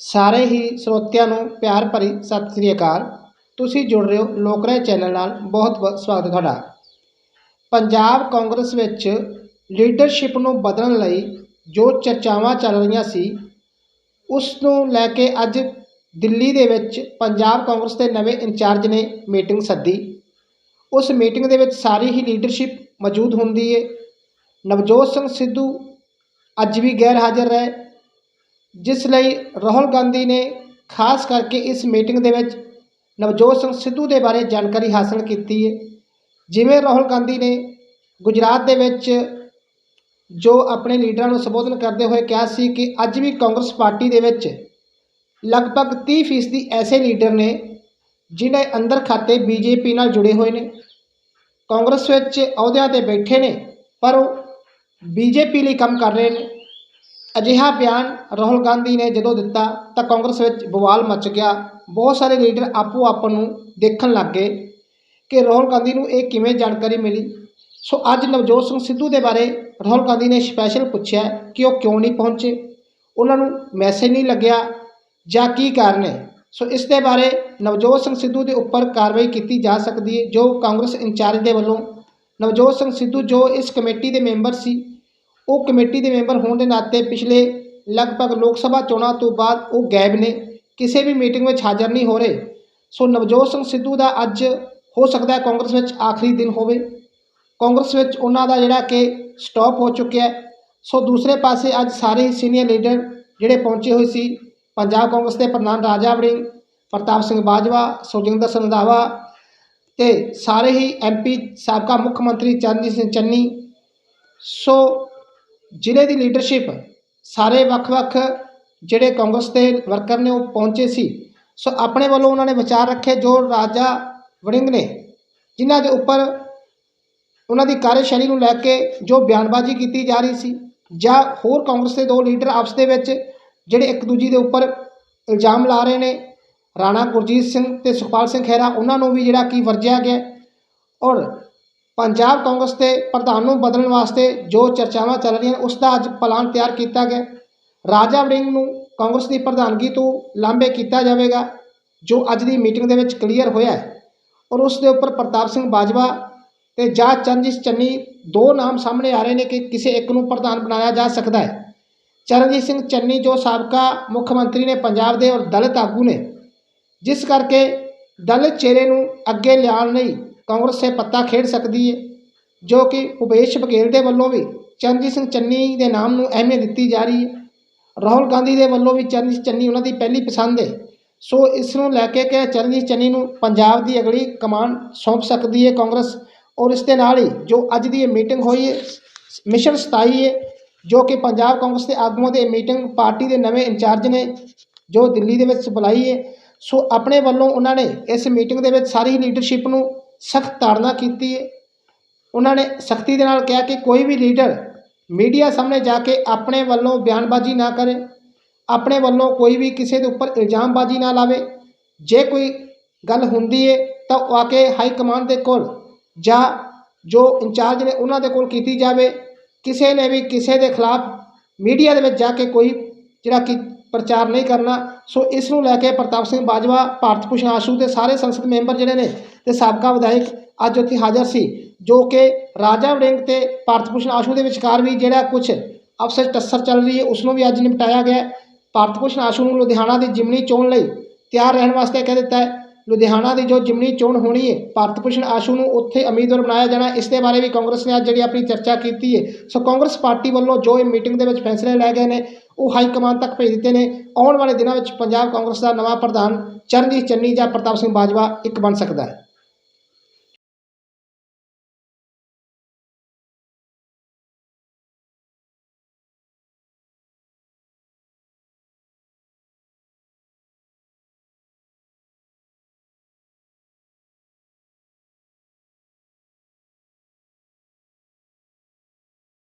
ਸਾਰੇ ਹੀ ਸਰੋਤਿਆਂ ਨੂੰ ਪਿਆਰ ਭਰੀ ਸਤਿ ਸ੍ਰੀ ਅਕਾਲ। ਤੁਸੀਂ ਜੁੜ ਰਹੇ ਹੋ ਲੋਕਰਾਏ ਚੈਨਲ ਨਾਲ। ਬਹੁਤ ਬਹੁਤ ਸਵਾਗਤ ਤੁਹਾਡਾ। ਪੰਜਾਬ ਕਾਂਗਰਸ ਵਿੱਚ ਲੀਡਰਸ਼ਿਪ ਨੂੰ ਬਦਲਣ ਲਈ ਜੋ ਚਰਚਾਵਾਂ ਚੱਲ ਰਹੀਆਂ ਸੀ, ਉਸ ਨੂੰ ਲੈ ਕੇ ਅੱਜ ਦਿੱਲੀ ਦੇ ਵਿੱਚ ਪੰਜਾਬ ਕਾਂਗਰਸ ਦੇ ਨਵੇਂ ਇੰਚਾਰਜ ਨੇ ਮੀਟਿੰਗ ਸੱਦੀ। ਉਸ ਮੀਟਿੰਗ ਦੇ ਵਿੱਚ ਸਾਰੀ ਹੀ ਲੀਡਰਸ਼ਿਪ ਮੌਜੂਦ ਹੁੰਦੀ ਹੈ ਨਵਜੋਤ ਸਿੰਘ ਸਿੱਧੂ ਅੱਜ ਵੀ ਗੈਰ ਹਾਜ਼ਰ ਰਹੇ। ਜਿਸ ਲਈ ਰਾਹੁਲ ਗਾਂਧੀ ਨੇ ਖਾਸ ਕਰਕੇ ਇਸ ਮੀਟਿੰਗ ਦੇ ਵਿੱਚ ਨਵਜੋਤ ਸਿੰਘ ਸਿੱਧੂ ਦੇ ਬਾਰੇ ਜਾਣਕਾਰੀ ਹਾਸਲ ਕੀਤੀ ਹੈ। ਜਿਵੇਂ ਰਾਹੁਲ ਗਾਂਧੀ ਨੇ ਗੁਜਰਾਤ ਦੇ ਵਿੱਚ ਜੋ ਆਪਣੇ ਲੀਡਰਾਂ ਨੂੰ ਸੰਬੋਧਨ ਕਰਦੇ ਹੋਏ ਕਿਹਾ ਸੀ ਕਿ ਅੱਜ ਵੀ ਕਾਂਗਰਸ ਪਾਰਟੀ ਦੇ ਵਿੱਚ ਲਗਭਗ 30 ਫੀਸਦੀ ਐਸੇ ਲੀਡਰ ਨੇ ਜਿਹੜੇ ਅੰਦਰ ਖਾਤੇ ਬੀਜੇਪੀ ਨਾਲ ਜੁੜੇ ਹੋਏ ਨੇ। ਕਾਂਗਰਸ ਵਿੱਚ ਅਹੁਦਿਆਂ ਤੇ ਬੈਠੇ ਨੇ, ਪਰ ਉਹ ਬੀਜੇਪੀ ਲਈ ਕੰਮ ਕਰ ਰਹੇ ਨੇ। ਅਜਿਹਾ ਬਿਆਨ ਰਾਹੁਲ ਗਾਂਧੀ ਨੇ ਜਦੋਂ ਦਿੱਤਾ ਤਾਂ ਕਾਂਗਰਸ ਵਿੱਚ ਬਵਾਲ ਮਚ ਗਿਆ। ਬਹੁਤ ਸਾਰੇ ਲੀਡਰ ਆਪੋ ਆਪ ਨੂੰ ਦੇਖਣ ਲੱਗ ਗਏ ਕਿ ਰਾਹੁਲ ਗਾਂਧੀ ਨੂੰ ਇਹ ਕਿਵੇਂ ਜਾਣਕਾਰੀ ਮਿਲੀ। ਸੋ ਅੱਜ ਨਵਜੋਤ ਸਿੰਘ ਸਿੱਧੂ ਦੇ ਬਾਰੇ ਰਾਹੁਲ ਗਾਂਧੀ ਨੇ ਸਪੈਸ਼ਲ ਪੁੱਛਿਆ ਕਿ ਉਹ ਕਿਉਂ ਨਹੀਂ ਪਹੁੰਚੇ। ਉਹਨਾਂ ਨੂੰ ਮੈਸੇਜ ਨਹੀਂ ਲੱਗਿਆ ਜਾਂ ਕੀ ਕਾਰਨ ਹੈ। ਸੋ ਇਸ ਦੇ ਬਾਰੇ ਨਵਜੋਤ ਸਿੰਘ ਸਿੱਧੂ ਦੇ ਉੱਪਰ ਕਾਰਵਾਈ ਕੀਤੀ ਜਾ ਸਕਦੀ ਹੈ, ਜੋ ਕਾਂਗਰਸ ਇੰਚਾਰਜ ਦੇ ਵੱਲੋਂ ਨਵਜੋਤ ਸਿੰਘ ਸਿੱਧੂ ਜੋ ਇਸ ਕਮੇਟੀ ਦੇ ਮੈਂਬਰ ਸੀ ਉਹ ਕਮੇਟੀ ਦੇ ਮੈਂਬਰ ਹੋਣ ਦੇ ਨਾਤੇ ਪਿਛਲੇ ਲਗਭਗ ਲੋਕ ਸਭਾ ਚੋਣਾਂ ਤੋਂ ਬਾਅਦ ਉਹ ਗਾਇਬ ਨੇ, ਕਿਸੇ ਵੀ ਮੀਟਿੰਗ ਵਿੱਚ ਹਾਜ਼ਰ ਨਹੀਂ ਹੋ ਰਹੇ। ਸੋ ਨਵਜੋਤ ਸਿੰਘ ਸਿੱਧੂ ਦਾ ਅੱਜ ਹੋ ਸਕਦਾ ਹੈ ਕਾਂਗਰਸ ਵਿੱਚ ਆਖਰੀ ਦਿਨ ਹੋਵੇ। ਕਾਂਗਰਸ ਵਿੱਚ ਉਹਨਾਂ ਦਾ ਜਿਹੜਾ ਕਿ ਸਟਾਪ ਹੋ ਚੁੱਕਿਆ ਸੋ ਦੂਸਰੇ ਪਾਸੇ ਅੱਜ ਸਾਰੇ ਹੀ ਸੀਨੀਅਰ ਲੀਡਰ ਜਿਹੜੇ ਪਹੁੰਚੇ ਹੋਏ ਸੀ, ਪੰਜਾਬ ਕਾਂਗਰਸ ਦੇ ਪ੍ਰਧਾਨ ਰਾਜਾ ਵੜਿੰਗ, ਪ੍ਰਤਾਪ ਸਿੰਘ ਬਾਜਵਾ ਸੁਖਜਿੰਦਰ ਸਿੰਘ ਰੰਧਾਵਾ ਤੇ ਸਾਰੇ ਹੀ ਐਮਪੀ ਸਾਬਕਾ ਮੁੱਖ ਮੰਤਰੀ ਚਰਨਜੀਤ ਸਿੰਘ ਚੰਨੀ। ਸੋ ਜ਼ਿਲ੍ਹੇ ਦੀ ਲੀਡਰਸ਼ਿਪ ਸਾਰੇ ਵੱਖ-ਵੱਖ ਜਿਹੜੇ ਕਾਂਗਰਸ ਦੇ ਵਰਕਰ ਨੇ ਉਹ ਪਹੁੰਚੇ ਸੀ। ਸੋ ਆਪਣੇ ਵੱਲੋਂ ਉਹਨਾਂ ਨੇ ਵਿਚਾਰ ਰੱਖੇ ਜੋ ਰਾਜਾ ਵੜਿੰਗ ਨੇ, ਜਿਨ੍ਹਾਂ ਦੇ ਉੱਪਰ ਉਹਨਾਂ ਦੀ ਕਾਰਜਸ਼ੈਲੀ ਨੂੰ ਲੈ ਕੇ ਜੋ ਬਿਆਨਬਾਜ਼ੀ ਕੀਤੀ ਜਾ ਰਹੀ ਸੀ ਜਾਂ ਹੋਰ ਕਾਂਗਰਸ ਦੇ ਦੋ ਲੀਡਰ ਆਪਸ ਦੇ ਵਿੱਚ ਜਿਹੜੇ ਇੱਕ ਦੂਜੀ ਦੇ ਉੱਪਰ ਇਲਜ਼ਾਮ ਲਾ ਰਹੇ ਨੇ, ਰਾਣਾ ਗੁਰਜੀਤ ਸਿੰਘ ਤੇ ਸੁਖਪਾਲ ਸਿੰਘ ਖਹਿਰਾ, ਉਹਨਾਂ ਨੂੰ ਵੀ ਜਿਹੜਾ ਕੀ ਵਰਜਿਆ ਗਿਆ। ਔਰ ਪੰਜਾਬ ਕਾਂਗਰਸ ਦੇ ਪ੍ਰਧਾਨ ਨੂੰ ਬਦਲਣ ਵਾਸਤੇ ਜੋ ਚਰਚਾਵਾਂ ਚੱਲ ਰਹੀਆਂ ਉਸ ਦਾ ਅੱਜ ਪਲਾਨ ਤਿਆਰ ਕੀਤਾ ਗਿਆ। ਰਾਜਾ ਵੜਿੰਗ ਨੂੰ ਕਾਂਗਰਸ ਦੀ ਪ੍ਰਧਾਨਗੀ ਤੋਂ ਲਾਂਭੇ ਕੀਤਾ ਜਾਵੇਗਾ, ਜੋ ਅੱਜ ਦੀ ਮੀਟਿੰਗ ਦੇ ਵਿੱਚ ਕਲੀਅਰ ਹੋਇਆ ਹੈ। ਔਰ ਉਸ ਦੇ ਉੱਪਰ ਪ੍ਰਤਾਪ ਸਿੰਘ ਬਾਜਵਾ ਤੇ ਜਾਂ ਚਰਨਜੀਤ ਚੰਨੀ ਦੋ ਨਾਮ ਸਾਹਮਣੇ ਆ ਰਹੇ ਨੇ ਕਿ ਕਿਸੇ ਇੱਕ ਨੂੰ ਪ੍ਰਧਾਨ ਬਣਾਇਆ ਜਾ ਸਕਦਾ ਹੈ। ਚਰਨਜੀਤ ਸਿੰਘ ਚੰਨੀ ਜੋ ਸਾਬਕਾ ਮੁੱਖ ਮੰਤਰੀ ਨੇ ਪੰਜਾਬ ਦੇ ਔਰ ਦਲਿਤ ਆਗੂ ਨੇ, ਜਿਸ ਕਰਕੇ ਦਲਿਤ ਚਿਹਰੇ ਨੂੰ ਅੱਗੇ ਲਿਆਉਣ ਲਈ ਕਾਂਗਰਸ ਸੇ ਪੱਤਾ ਖੇਡ ਸਕਦੀ ਹੈ ਜੋ ਕਿ ਭੁਪੇਸ਼ ਬਘੇਲ ਦੇ ਵੱਲੋਂ ਵੀ ਚਰਨਜੀਤ ਸਿੰਘ ਚੰਨੀ ਦੇ ਨਾਮ ਨੂੰ ਅਹਿਮੀਅਤ ਦਿੱਤੀ ਜਾ ਰਹੀ ਹੈ ਰਾਹੁਲ ਗਾਂਧੀ ਦੇ ਵੱਲੋਂ ਵੀ ਚਰਨਜੀਤ ਚੰਨੀ ਉਹਨਾਂ ਦੀ ਪਹਿਲੀ ਪਸੰਦ ਹੈ ਸੋ ਇਸ ਨੂੰ ਲੈ ਕੇ ਕਿ ਚਰਨਜੀਤ ਚੰਨੀ ਨੂੰ ਪੰਜਾਬ ਦੀ ਅਗਲੀ ਕਮਾਨ ਸੌਂਪ ਸਕਦੀ ਹੈ ਕਾਂਗਰਸ ਔਰ ਇਸ ਦੇ ਨਾਲ ਹੀ ਜੋ ਅੱਜ ਦੀ ਇਹ ਮੀਟਿੰਗ ਹੋਈ ਹੈ ਮਿਸ਼ਨ 27 ਹੈ ਜੋ ਕਿ ਪੰਜਾਬ ਕਾਂਗਰਸ ਦੇ ਆਗੂਆਂ ਦੇ ਮੀਟਿੰਗ ਪਾਰਟੀ ਦੇ ਨਵੇਂ ਇੰਚਾਰਜ ਨੇ, ਜੋ ਦਿੱਲੀ ਦੇ ਵਿੱਚ ਬੁਲਾਈ ਹੈ ਸੋ ਆਪਣੇ ਵੱਲੋਂ ਉਹਨਾਂ ਨੇ ਇਸ ਮੀਟਿੰਗ ਦੇ ਵਿੱਚ ਸਾਰੀ ਲੀਡਰਸ਼ਿਪ ਨੂੰ ਸਖਤ ਤਾੜਨਾ ਕੀਤੀ ਹੈ ਉਹਨਾਂ ਨੇ ਸਖਤੀ ਦੇ ਨਾਲ ਕਿਹਾ ਕਿ ਕੋਈ ਵੀ ਲੀਡਰ ਮੀਡੀਆ ਸਾਹਮਣੇ ਜਾ ਕੇ ਆਪਣੇ ਵੱਲੋਂ ਬਿਆਨਬਾਜ਼ੀ ਨਾ ਕਰੇ, ਆਪਣੇ ਵੱਲੋਂ ਕੋਈ ਵੀ ਕਿਸੇ ਦੇ ਉੱਪਰ ਇਲਜ਼ਾਮਬਾਜ਼ੀ ਨਾ ਲਾਵੇ। ਜੇ ਕੋਈ ਗੱਲ ਹੁੰਦੀ ਹੈ ਤਾਂ ਉਹ ਆ ਕੇ ਹਾਈ ਕਮਾਂਡ ਦੇ ਕੋਲ ਜਾਂ ਜੋ ਇੰਚਾਰਜ ਨੇ ਉਹਨਾਂ ਦੇ ਕੋਲ ਕੀਤੀ ਜਾਵੇ। ਕਿਸੇ ਨੇ ਵੀ ਕਿਸੇ ਦੇ ਖਿਲਾਫ ਮੀਡੀਆ ਦੇ ਵਿੱਚ ਜਾ ਕੇ ਕੋਈ ਜਿਹੜਾ ਕਿ ਪ੍ਰਚਾਰ ਨਹੀਂ ਕਰਨਾ, ਸੋ ਇਸ ਨੂੰ ਲੈ ਕੇ ਪ੍ਰਤਾਪ ਸਿੰਘ ਬਾਜਵਾ, ਭਾਰਤ ਭੂਸ਼ਣ ਆਸ਼ੂ ਦੇ ਸਾਰੇ ਸੰਸਦ ਮੈਂਬਰ ਜਿਹੜੇ ਨੇ ਤੇ ਸਾਬਕਾ ਵਿਧਾਇਕ ਅੱਜ ਉੱਥੇ ਹਾਜ਼ਰ ਸੀ, ਜੋ ਕਿ ਰਾਜਾ ਵੜਿੰਗ ਤੇ ਭਾਰਤ ਭੂਸ਼ਣ ਆਸ਼ੂ ਦੇ ਵਿਚਕਾਰ ਵੀ ਜਿਹੜਾ ਕੁਝ ਅਫਸਰ ਟੱਸਰ ਚੱਲ ਰਹੀ ਹੈ ਉਸ ਨੂੰ ਵੀ ਅੱਜ ਨਿਪਟਾਇਆ ਗਿਆ ਭਾਰਤ ਭੂਸ਼ਣ ਆਸ਼ੂ ਨੂੰ ਲੁਧਿਆਣਾ ਦੀ ਜਿਮਨੀ ਚੋਣ ਲਈ ਤਿਆਰ ਰਹਿਣ ਵਾਸਤੇ ਕਹਿ ਦਿੱਤਾ ਹੈ। ਲੁਧਿਆਣਾ ਦੀ ਜੋ ਜਿਮਨੀ ਚੋਣ ਹੋਣੀ ਹੈ ਭਾਰਤ ਭੂਸ਼ਣ ਆਸ਼ੂ ਨੂੰ ਉੱਥੇ ਉਮੀਦਵਾਰ ਬਣਾਇਆ ਜਾਣਾ ਇਸ ਦੇ ਬਾਰੇ ਵੀ ਕਾਂਗਰਸ ਨੇ ਅੱਜ ਜਿਹੜੀ ਆਪਣੀ ਚਰਚਾ ਕੀਤੀ ਹੈ, ਸੋ ਕਾਂਗਰਸ ਪਾਰਟੀ ਵੱਲੋਂ ਜੋ ਇਹ ਮੀਟਿੰਗ ਦੇ ਵਿੱਚ ਫੈਸਲੇ ਲਏ ਗਏ ਨੇ, ਉਹ ਹਾਈ ਕਮਾਨ ਤੱਕ ਭੇਜ ਦਿੱਤੇ ਨੇ। ਆਉਣ ਵਾਲੇ ਦਿਨਾਂ ਵਿੱਚ ਪੰਜਾਬ ਕਾਂਗਰਸ ਦਾ ਨਵਾਂ ਪ੍ਰਧਾਨ ਚਰਨਜੀਤ ਚੰਨੀ ਜਾਂ ਪ੍ਰਤਾਪ ਸਿੰਘ ਬਾਜਵਾ ਇੱਕ ਬਣ ਸਕਦਾ ਹੈ।